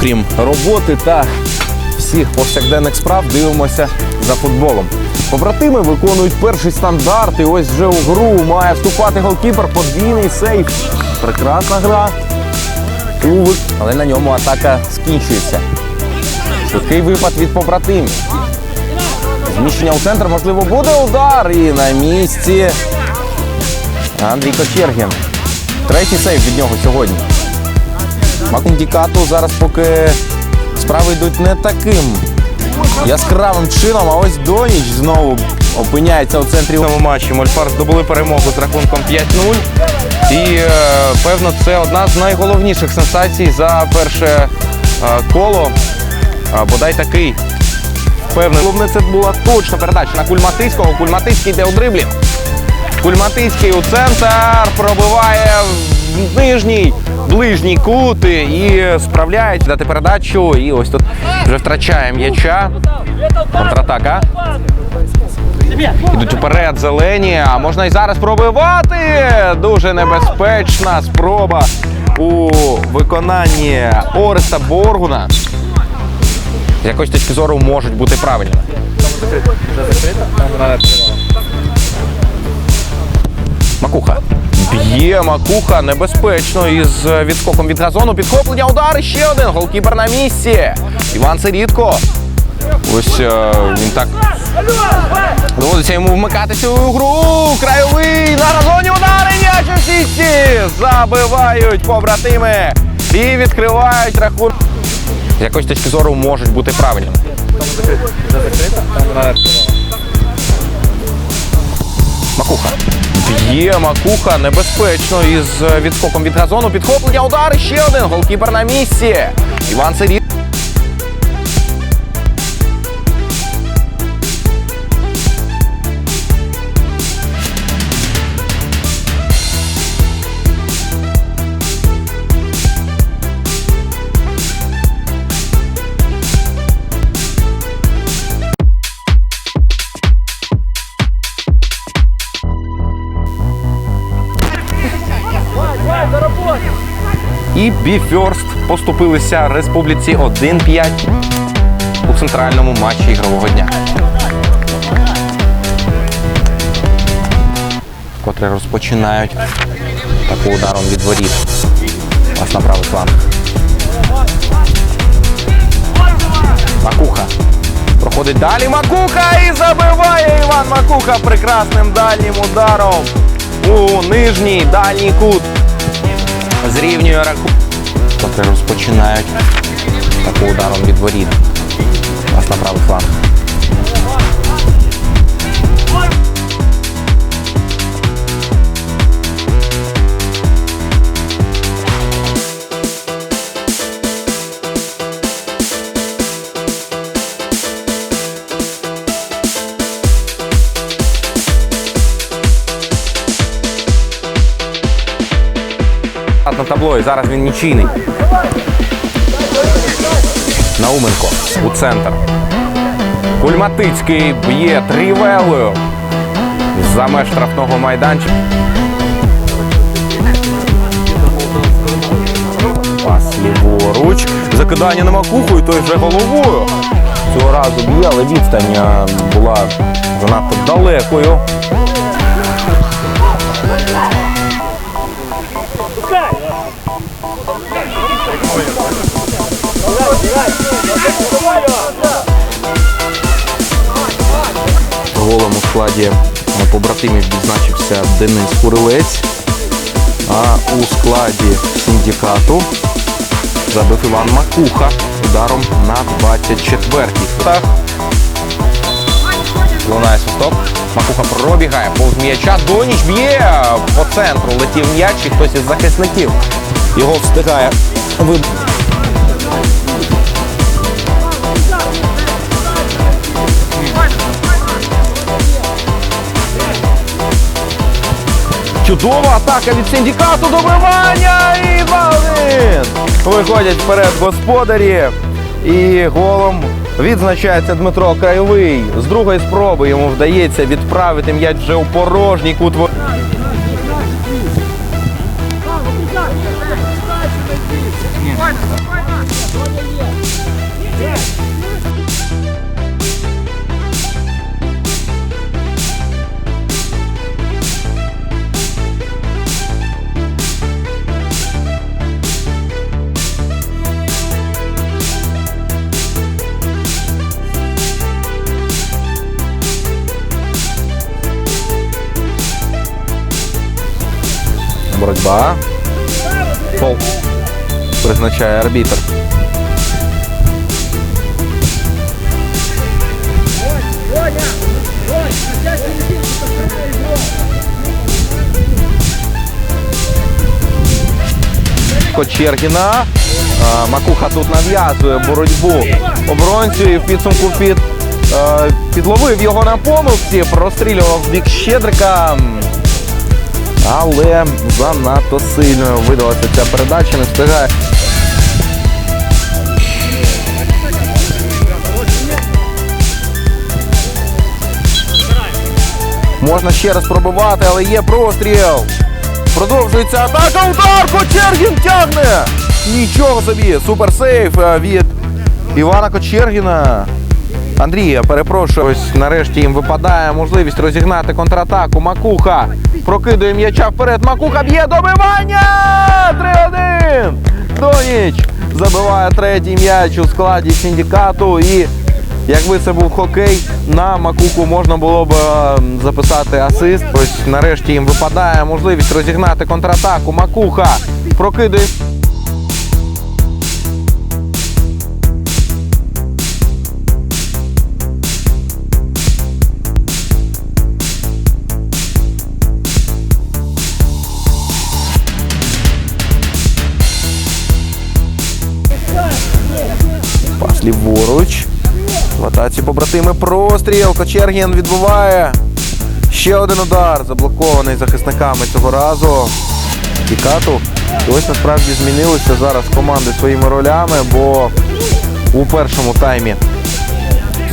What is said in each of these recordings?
окрім роботи та всіх повсякденних справ, дивимося за футболом. Побратими виконують перший стандарт, і ось вже у гру має вступати голкіпер, подвійний сейф. Прекрасна гра. Тувик, але на ньому атака скінчується. Швидкий випад від побратимів. Зміщення у центр, можливо, буде удар. І на місці Андрій Кочергін. Третій сейв від нього сьогодні. Макумдікату зараз поки справи йдуть не таким яскравим чином, а ось Доніч знову опиняється у центрі цьому матчі Мольфар здобули перемогу з рахунком 5-0. І е, певно, це одна з найголовніших сенсацій за перше е, коло. Бодай такий. Певний. Головне, це була точна передача на Кульматицького. Кульматицький йде у дриблі. Кульматицький у центр пробиває в нижній, ближній кут і справляється дати передачу. І ось тут вже втрачає м'яча. Контратака. Йдуть уперед зелені, а можна і зараз пробивати. Дуже небезпечна спроба у виконанні Ореста Боргуна. З якоїсь точки зору можуть бути правильними. Макуха. Б'є Макуха небезпечно із відскоком від газону. Підхоплення, удар і ще один. Голкіпер на місці. Іван Сирітко. Ось е, він так Доводиться йому вмикатися у гру. Крайовий на газоні удари м'яч у сітці. Забивають побратими і відкривають рахунок. З якоїсь точки зору можуть бути правильними. Б'є Макуха небезпечно із відскоком від газону. Підхоплення, удар ще один. Голкіпер на місці. Іван Сиріт. Біферст поступилися Республіці 1-5 у центральному матчі ігрового дня. Котре розпочинають таку ударом від воріт. Ось на правий фланг. Макуха. Проходить далі Макуха і забиває Іван Макуха прекрасним дальнім ударом у нижній дальній кут зрівнює рахунок. Котре розпочинають таку ударом від воріт. Ось на правий фланг. І зараз він нічийний. Науменко у центр. Кульматицький б'є трівелою за меж штрафного майданчика. Пас ліворуч. Закидання на макуху і той вже головою. Цього разу б'є, але відстань була занадто далекою. Складі побратимів відзначився Денис Курилець, а у складі синдикату забив Іван Макуха ударом на 24-й. Так. Лунає свисток. Макуха пробігає повз м'яча. Доніч б'є по центру. Летів м'яч і хтось із захисників. Його встигає Чудова атака від синдикату добивання і 2-1. Виходять вперед господарі. І голом відзначається Дмитро Крайовий. З другої спроби йому вдається відправити м'яч вже у порожній кут. во- Боротьба. Фол. Призначає арбітр. Кочергіна. Макуха тут нав'язує боротьбу оборонцю і в підсумку під, е, підловив його на помилці, прострілював бік Щедрика. Але занадто сильною видалася ця передача, не встигає. Можна ще раз пробивати, але є простріл. Продовжується атака. Удар! Кочергін тягне! Нічого собі! Суперсейф е, від Івана Кочергіна. Андрія, перепрошую, ось нарешті їм випадає можливість розігнати контратаку. Макуха прокидує м'яча вперед. Макуха б'є добивання! 3-1! Доніч забиває третій м'яч у складі синдикату. І якби це був хокей, на Макуху можна було б е, записати асист. Ось нарешті їм випадає можливість розігнати контратаку. Макуха прокидує. Ліворуч. В атаці побратими простріл. Кочергін відбуває. Ще один удар, заблокований захисниками цього разу. Кікату. І ось насправді змінилися зараз команди своїми ролями, бо у першому таймі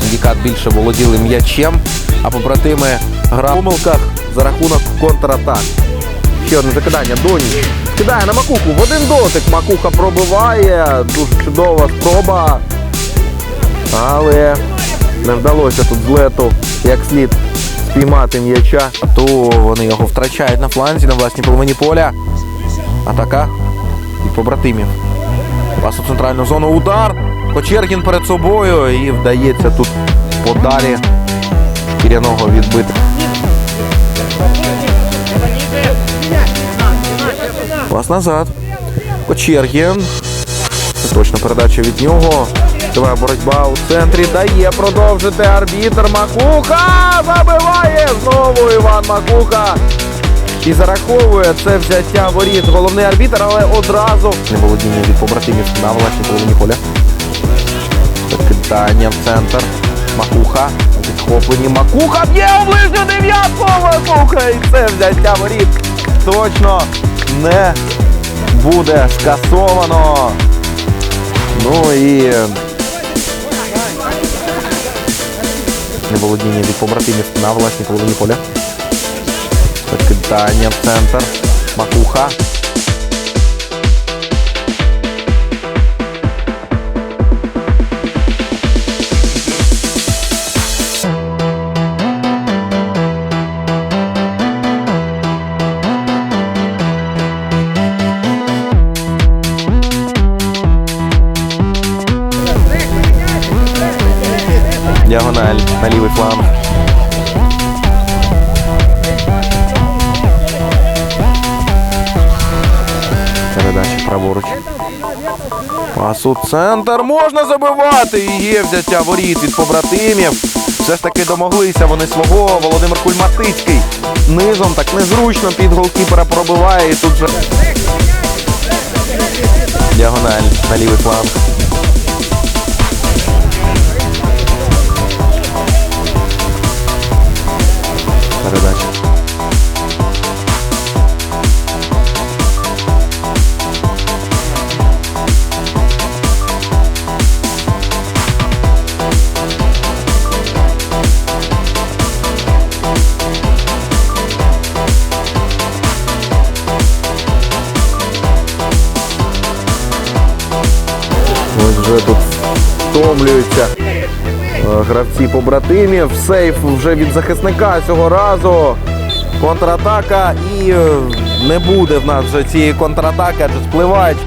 Синдикат більше володіли м'ячем, а побратими грали в помилках за рахунок контратак. Ще одне закидання. Доніч кидає на макуху. В один дотик макуха пробиває. Дуже чудова спроба. Але не вдалося тут злету як слід спіймати м'яча. То вони його втрачають на фланзі, на власній половині поля. Атака від побратимів. Пас у центральну зону. Удар. Кочергін перед собою і вдається тут подалі шкіряного відбити. Пас назад. Кочергін. Точна передача від нього. Триває боротьба у центрі. Дає продовжити арбітр Макуха. Забиває знову Іван Макуха. І зараховує це взяття воріт. Головний арбітр, але одразу не неволодіння від побратимів на власній половині поля. Закидання в центр. Макуха. Відхоплені Макуха б'є у ближню дев'ятку. Макуха. І це взяття воріт. Точно не буде скасовано. Ну і неволодіння від побратимів на власній половині поля. Закидання в центр. Макуха. На. Передача праворуч. Пас у центр. Можна забивати. І є взяття воріт від побратимів. Все ж таки домоглися вони свого. Володимир Кульматицький. Низом так незручно під голкіпера пробиває. І тут же діагональ на лівий фланг. Втомлюються е, гравці побратимів. Сейф вже від захисника цього разу. Контратака і е, не буде в нас вже цієї контратаки, адже спливають